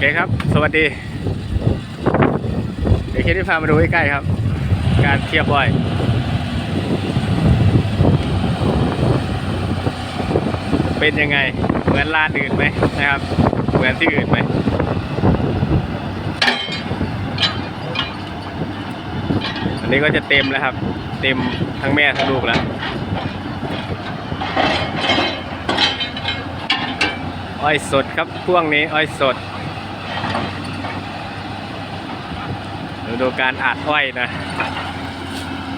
เคครับ สวัสดี เดี๋ยวเคสที่พามาดูใกล้ๆครับ การเทียบอ้อยเป็นยังไง เหมือนร้านอื่นไหมนะครับ เหมือนที่อื่นไหมอันนี้ก็จะเต็มแล้วครับ เต็มทั้งแม่ทั้งลูกแล้วอ้อยสดครับพวงนี้อ้อยสด ดูดูการอัดอ้อยนะ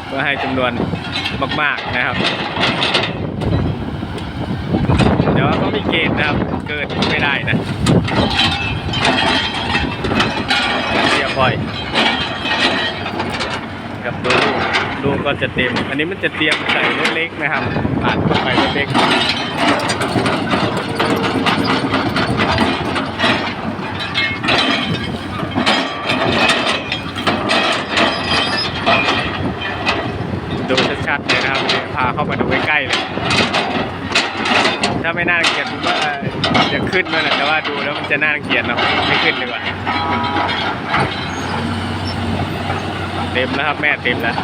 เพื่อให้จำนวนมาก ๆนะครับ เดี๋ยวก็มีเกณฑ์นะครับ เกินไม่ได้นะเรียบอ้อยกับดูลูก็จะเต็ม อันนี้มันจะเตรียมใส่รถเล็กนะครับอัดเข้าไปรถเล็ก ชัดๆเลยนะครับพาเข้ามาดูใกล้ๆเลย ถ้าไม่น่ารังเกียดผมว่าจะขึ้นมาแหละแต่ว่าดูแล้วมันจะน่ารังเกียดเนาะไม่ขึ้นดีกว่าเต็มแล้วครับแม่เต็มแล้ว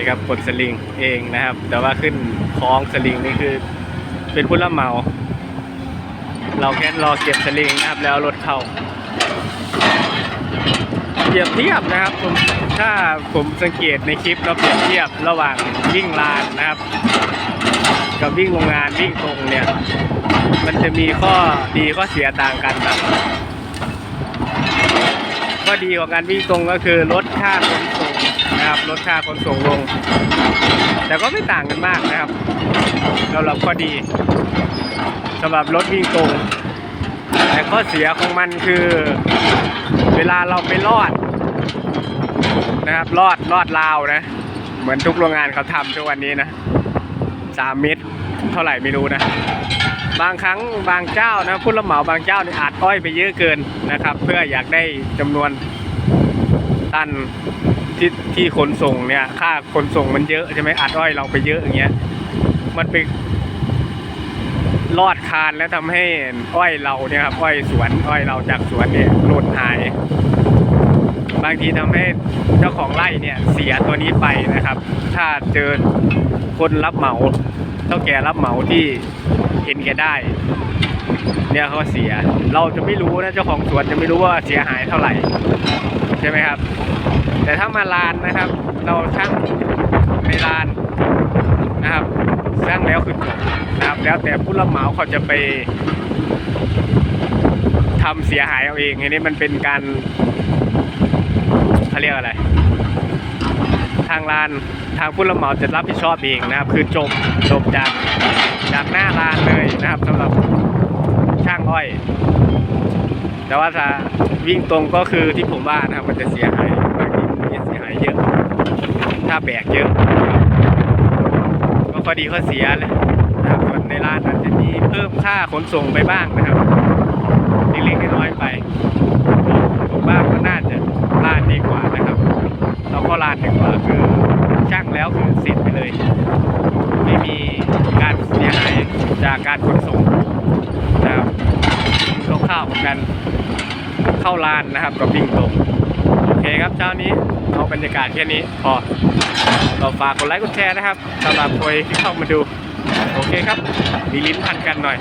นี่ครับกดสลิงเองนะครับ แต่ว่าขึ้นคล้องสลิงนี่คือเป็นผู้รับเหมา เราแค่รอเก็บสลิงนะครับ แล้วรถเข้าเปรียบเทียบนะครับผมถ้าผมสังเกตในคลิปเราเปรียบเทียบระหว่างวิ่งลานนะครับ กับวิ่งโรงงานวิ่งตรงเนี่ย มันจะมีข้อดีข้อเสียต่างกันครับข้อดีของการวิ่งตรงก็คือลดค่าขนส่ง นะครับลดค่าขนส่งลง แต่ก็ไม่ต่างกันมากนะครับสำหรับข้อดีสำหรับรถวิ่งตรง แต่ข้อเสียของมันคือ เวลาเราไปลอดนะครับลอดลอดราวนะ เหมือนทุกโรงงานเขาทำทุกวันนี้นะสามเมตรเท่าไหร่ไม่รู้นะบางครั้งบางเจ้านะผู้รับเหมาบางเจ้านี่อัดอ้อยไปเยอะเกินนะครับ เพื่ออยากได้จำนวนตัน ที่ที่ขนส่งเนี่ย ค่าขนส่งมันเยอะใช่ไหมอัดอ้อยเราไปเยอะอย่างเงี้ย มันไปลอดคานแล้วทำให้อ้อยเราเนี่ยครับอ้อยสวนอ้อยเราจากสวนเนี่ยหล่นหาย บางทีทำให้เจ้าของไร่เนี่ยเสียตัวนี้ไปนะครับ ถ้าเจอคนรับเหมาเท่าแก่รับเหมาที่เห็นแก่ได้ เนี่ยเขาเสีย เราจะไม่รู้นะเจ้าของสวนจะไม่รู้ว่าเสียหายเท่าไหร่ ใช่ไหมครับ แต่ถ้ามาลานนะครับ เราช่างในลานนะครับช่างแล้วคือจบนะครับ แล้วแต่ผู้รับเหมาเขาจะไปทำเสียหายเอาเองอันนี้มันเป็นการเขาเรียกอะไร ทางลานทางผู้รับเหมาจะรับผิดชอบเองนะครับ คือจบจบจากจากหน้าลานเลยนะครับสำหรับช่างอ้อย แต่ว่าถ้าวิ่งตรงก็คือที่ผมว่านะครับมันจะเสียหายบางทีมันเสียหายเยอะ ถ้าแบกเยอะก็ข้อดีข้อเสียเลยนะครับส่วนในร้านอาจจะมีเพิ่มค่าขนส่งไปบ้างนะครับเล็กๆน้อยๆไปผมว่าก็น่าจะร้านดีกว่านะครับเราก็ร้านดีกว่าคือช่างแล้วคือเสร็จไปเลย ไม่มีการเสียหายจากการขนส่งนะครับคร่าวๆเหมือนกัน เข้าลานนะครับก็วิ่งตรงโอเคครับเช้านี้เอาบรรยากาศแค่นี้พอต่อฝากกดไลค์กดแชร์นะครับสำหรับคนที่เข้ามาดู โอเคครับ มีลิ้นพันกันหน่อย